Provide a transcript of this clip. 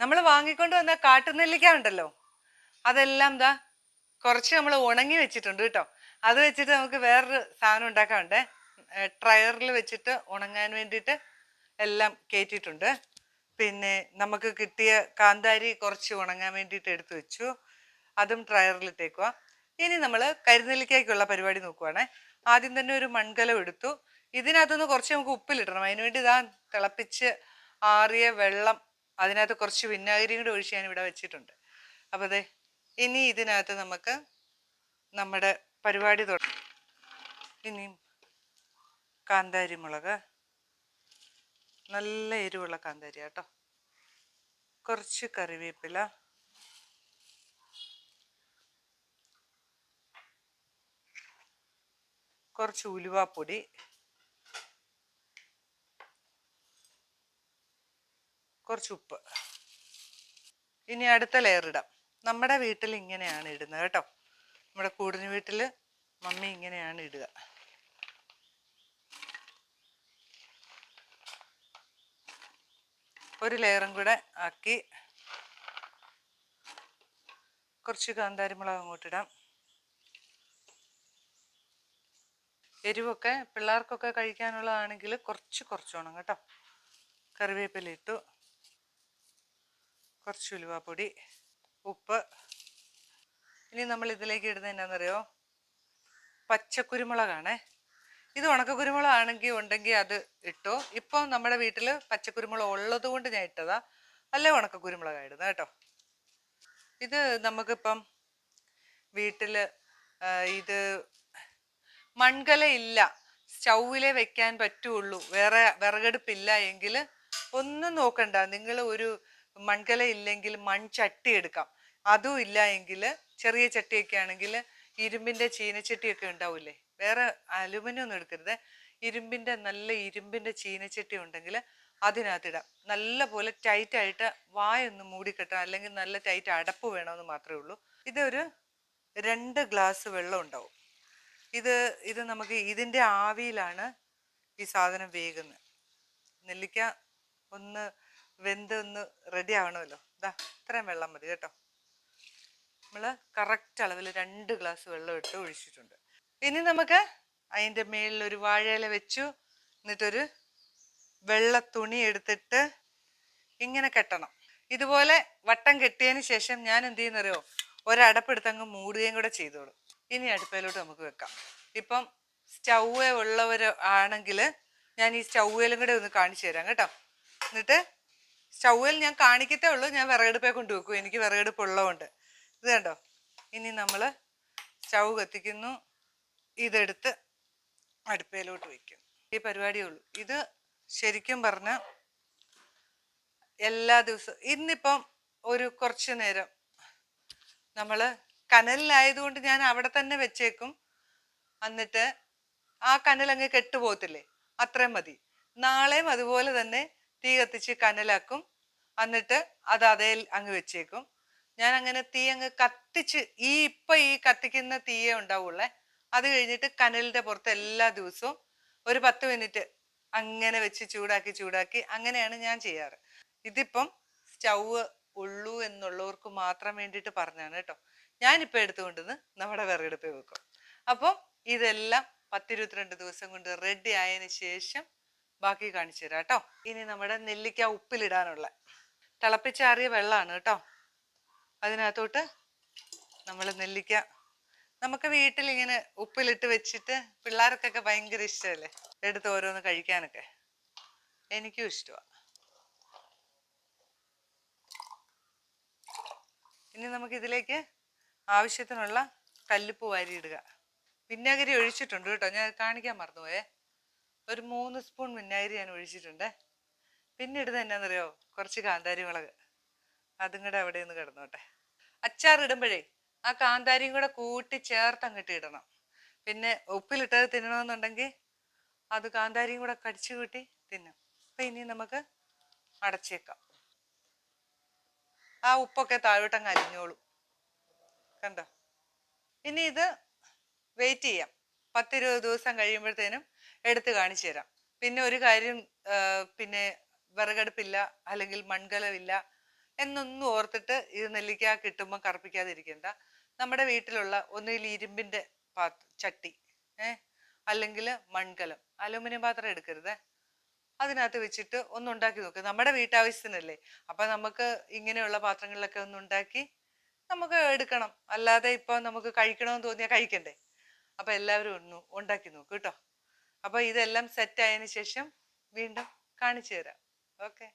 നമ്മൾ വാങ്ങിക്കൊണ്ട് വന്ന കാട്ടുനെല്ലിക്ക ഉണ്ടല്ലോ അതെല്ലാം ദാ കുറച്ച് നമ്മൾ ഉണങ്ങി വെച്ചിട്ടുണ്ട് കേട്ടോ. അത് വെച്ചിട്ട് നമുക്ക് വേറൊരു സാധനം ഉണ്ടാക്കാനുണ്ട്. ട്രയറിൽ വെച്ചിട്ട് ഉണങ്ങാൻ വേണ്ടിയിട്ട് എല്ലാം കയറ്റിയിട്ടുണ്ട് പിന്നെ നമുക്ക് കിട്ടിയ കാന്താരി കുറച്ച് ഉണങ്ങാൻ വേണ്ടിയിട്ട് എടുത്തു വെച്ചു. അതും ട്രയറിൽ ട്രയറിലിട്ടേക്കുക ഇനി നമ്മൾ കരിനെല്ലിക്കായ്ക്കുള്ള പരിപാടി നോക്കുവാണേ. ആദ്യം തന്നെ ഒരു മൺകലം എടുത്തു. ഇതിനകത്തുനിന്ന് കുറച്ച് നമുക്ക് ഉപ്പിലിടണം. അതിനുവേണ്ടി ഇതാ തിളപ്പിച്ച് ആറിയ വെള്ളം അതിനകത്ത് കുറച്ച് വിനാഗിരിയും കൂടെ ഒഴിച്ച് ഞാൻ ഇവിടെ വെച്ചിട്ടുണ്ട്. അപ്പോൾ അതെ ഇനി ഇതിനകത്ത് നമുക്ക് നമ്മുടെ പരിപാടി തുടങ്ങാം ഇനിയും കാന്താരി മുളക് നല്ല എരിവുള്ള കാന്താരി കേട്ടോ. കുറച്ച് കറിവേപ്പില. കുറച്ച് ഉലുവാപ്പൊടി. കുറച്ച് ഉപ്പ്. ഇനി അടുത്ത ലെയർ ഇടാം. നമ്മുടെ വീട്ടിൽ ഇങ്ങനെയാണ് ഇടുന്നത് കേട്ടോ. നമ്മുടെ കൂടിന് വീട്ടിൽ മമ്മി ഇങ്ങനെയാണ് ഇടുക. ഒരു ലെയറും കൂടെ ആക്കി കുറച്ച് കാന്താരിമുളക് അങ്ങോട്ടിടാം എരിവൊക്കെ പിള്ളേർക്കൊക്കെ കഴിക്കാനുള്ളതാണെങ്കിൽ കുറച്ച് കുറച്ചോണം കേട്ടോ. കറിവേപ്പില ഇട്ടു. കുറച്ച് ഉലുവാപ്പൊടി ഉപ്പ്. ഇനി നമ്മൾ ഇതിലേക്ക് ഇടുന്നത് എന്നാണെന്നറിയോ പച്ചക്കുരുമുളകാണേ. ഇത് ഉണക്കക്കുരുമുളകാണെങ്കിൽ ഉണ്ടെങ്കിൽ അത് ഇട്ടു? ഇപ്പം നമ്മുടെ വീട്ടിൽ പച്ചക്കുരുമുളക് ഉള്ളത് കൊണ്ട് ഞാൻ ഇട്ടതാ. അല്ലേ ഉണക്കക്കുരുമുളകാണ് ഇടുന്നത് കേട്ടോ. ഇത് നമുക്കിപ്പം വീട്ടിൽ ഇത് മൺകല ഇല്ല. സ്റ്റൗവിലേ വെക്കാൻ പറ്റുള്ളൂ. വേറെ വിറകടുപ്പില്ല എങ്കിൽ ഒന്നും നോക്കണ്ട. നിങ്ങൾ ഒരു മൺകല ഇല്ലെങ്കിൽ മൺചട്ടി എടുക്കാം. അതും ഇല്ല എങ്കിൽ ചെറിയ ചട്ടിയൊക്കെ ആണെങ്കിൽ ഇരുമ്പിന്റെ ചീനച്ചട്ടിയൊക്കെ ഉണ്ടാവില്ലേ? വേറെ അലുമിനിയം ഒന്നും എടുക്കരുത്. ഇരുമ്പിന്റെ നല്ല ഇരുമ്പിന്റെ ചീനച്ചട്ടി ഉണ്ടെങ്കിൽ അതിനകത്തിടാം. നല്ല പോലെ ടൈറ്റായിട്ട് വായൊന്ന് മൂടിക്കെട്ടാം അല്ലെങ്കിൽ നല്ല ടൈറ്റ് അടപ്പ് വേണമെന്ന് മാത്രമേ ഉള്ളൂ. ഇതൊരു രണ്ട് ഗ്ലാസ് വെള്ളം ഉണ്ടാവും. ഇത് ഇത് നമുക്ക് ഇതിന്റെ ആവിയിലാണ് ഈ സാധനം വേകുന്നത്. നെല്ലിക്ക ഒന്ന് വെന്ത് ഒന്ന് റെഡി ആവണമല്ലോ. ഇതാ ഇത്രയും വെള്ളം മതി കേട്ടോ. നമ്മൾ കറക്റ്റ് അളവിൽ രണ്ട് ഗ്ലാസ് വെള്ളം ഇട്ട് ഒഴിച്ചിട്ടുണ്ട്. ഇനി നമുക്ക് അതിന്റെ മേളിൽ ഒരു വാഴയില വെച്ചു. എന്നിട്ടൊരു വെള്ള തുണി എടുത്തിട്ട് ഇങ്ങനെ കെട്ടണം. ഇതുപോലെ വട്ടം കെട്ടിയതിന് ശേഷം ഞാൻ എന്ത് ചെയ്യുന്നറിയോ? ഒരടപ്പെടുത്തങ്ങ് മൂടുകയും കൂടെ ചെയ്തോളും. ഇനി അടുപ്പയിലോട്ട് നമുക്ക് വെക്കാം. ഇപ്പം സ്റ്റൗവേ ഉള്ളവർ ആണെങ്കിൽ ഞാൻ ഈ സ്റ്റൗവിലും കൂടെ ഒന്ന് കാണിച്ചു തരാം കേട്ടോ. എന്നിട്ട് സ്റ്റൗവിൽ ഞാൻ കാണിക്കത്തേ ഉള്ളൂ. ഞാൻ വിറകടുപ്പേ കൊണ്ട് വെക്കും. എനിക്ക് വിറകടുപ്പ് ഉള്ളതുകൊണ്ട്. ഇത് കണ്ടോ? ഇനി നമ്മൾ സ്റ്റൗ കത്തിക്കുന്നു. ഇതെടുത്ത് അടുപ്പയിലോട്ട് വയ്ക്കും ഈ പരിപാടിയേ ഉള്ളൂ. ഇത് ശരിക്കും പറഞ്ഞാൽ എല്ലാ ദിവസവും ഇന്നിപ്പം ഒരു കുറച്ച് നേരം നമ്മൾ കനലിലായതുകൊണ്ട് ഞാൻ അവിടെ തന്നെ വെച്ചേക്കും. എന്നിട്ട് ആ കനലങ്ങ് കെട്ടുപോകത്തില്ലേ? അത്രയും മതി. നാളെയും അതുപോലെ തന്നെ തീ കത്തിച്ച് കനലാക്കും. എന്നിട്ട് അത് അതേ അങ്ങ് വെച്ചേക്കും. ഞാൻ അങ്ങനെ തീ അങ്ങ് കത്തിച്ച് ഈ ഇപ്പൊ ഈ കത്തിക്കുന്ന തീയേ ഉണ്ടാവുള്ളേ അത് കഴിഞ്ഞിട്ട് കനലിന്റെ പുറത്ത് എല്ലാ ദിവസവും ഒരു പത്ത് മിനിറ്റ് അങ്ങനെ വെച്ച് ചൂടാക്കി ചൂടാക്കി അങ്ങനെയാണ് ഞാൻ ചെയ്യാറ്. ഇതിപ്പം സ്റ്റൗവ് ഉള്ളൂ എന്നുള്ളവർക്ക് മാത്രം വേണ്ടിയിട്ട് പറഞ്ഞാണ് കേട്ടോ. ഞാനിപ്പോൾ എടുത്തുകൊണ്ടുവന്ന് നമ്മുടെ വിറകെടുപ്പിൽ വെക്കും. അപ്പം ഇതെല്ലാം പത്തിരുപത്തിരണ്ട് ദിവസം കൊണ്ട് റെഡി ആയതിനു ശേഷം ബാക്കി കാണിച്ചു തരാം കേട്ടോ. ഇനി നമ്മുടെ നെല്ലിക്ക ഉപ്പിലിടാനുള്ള. തിളപ്പിച്ചാറിയ വെള്ളമാണ് കേട്ടോ. അതിനകത്തോട്ട് നമ്മൾ നെല്ലിക്ക. നമുക്ക് വീട്ടിൽ ഇങ്ങനെ ഉപ്പിലിട്ട് വെച്ചിട്ട് പിള്ളേർക്കൊക്കെ ഭയങ്കര ഇഷ്ടമല്ലേ? എടുത്ത് ഓരോന്ന് കഴിക്കാനൊക്കെ. എനിക്കും ഇഷ്ടമാണ് ഇനി നമുക്ക് ഇതിലേക്ക് ആവശ്യത്തിനുള്ള കല്ലുപ്പ് വാരിയിടുക. വിനാഗിരി ഒഴിച്ചിട്ടുണ്ട് കേട്ടോ. ഞാൻ കാണിക്കാൻ മറന്നുപോയേ. ഒരു മൂന്ന് സ്പൂൺ വിനാഗിരി ഞാൻ ഒഴിച്ചിട്ടുണ്ട്. പിന്നെ ഇടുന്നത് എന്നാന്നറിയോ? കുറച്ച് കാന്താരി മുളക്. അതും കൂടെ അവിടെ നിന്ന് കിടന്നോട്ടെ. അച്ചാർ ഇടുമ്പോഴേ ആ കാന്താരിയും കൂടെ കൂട്ടി ചേർത്ത് അങ്ങോട്ട് ഇടണം. പിന്നെ ഉപ്പിലിട്ടത് തിന്നണമെന്നുണ്ടെങ്കിൽ അത് കാന്താരിയും കൂടെ കടിച്ചു കൂട്ടി തിന്നും. അപ്പം ഇനി നമുക്ക് അടച്ചേക്കാം. ആ ഉപ്പൊക്കെ താഴോട്ടങ്ങ് അരിഞ്ഞോളൂ. കണ്ടോ? ഇനി ഇത് വെയിറ്റ് ചെയ്യാം. പത്തിരുപത് ദിവസം കഴിയുമ്പോഴത്തേനും എടുത്ത് കാണിച്ചു തരാം. പിന്നെ ഒരു കാര്യം പിന്നെ വിറകടുപ്പില്ല അല്ലെങ്കിൽ മൺകലമില്ല എന്നൊന്നും ഓർത്തിട്ട് ഇത് നെല്ലിക്ക കിട്ടുമ്പോൾ കറുപ്പിക്കാതിരിക്കണ്ട. നമ്മുടെ വീട്ടിലുള്ള ഒന്നുകിൽ ഇരുമ്പിന്റെ പാത്ര ചട്ടി ഏ അല്ലെങ്കിൽ മൺകലം അലുമിനിയം പാത്രം എടുക്കരുത്. അതിനകത്ത് വെച്ചിട്ട് ഒന്ന് ഉണ്ടാക്കി നോക്കുക നമ്മുടെ വീട്ടാവശ്യത്തിനല്ലേ? അപ്പൊ നമുക്ക് ഇങ്ങനെയുള്ള പാത്രങ്ങളിലൊക്കെ ഒന്ന് ഉണ്ടാക്കി നമുക്ക് എടുക്കണം. അല്ലാതെ ഇപ്പൊ നമുക്ക് കഴിക്കണമെന്ന് തോന്നിയാൽ കഴിക്കണ്ടേ? അപ്പൊ എല്ലാവരും ഒന്ന് ഉണ്ടാക്കി നോക്കൂ കേട്ടോ. അപ്പൊ ഇതെല്ലാം സെറ്റ് ആയതിനു ശേഷം വീണ്ടും കാണിച്ചു തരാം ഓക്കെ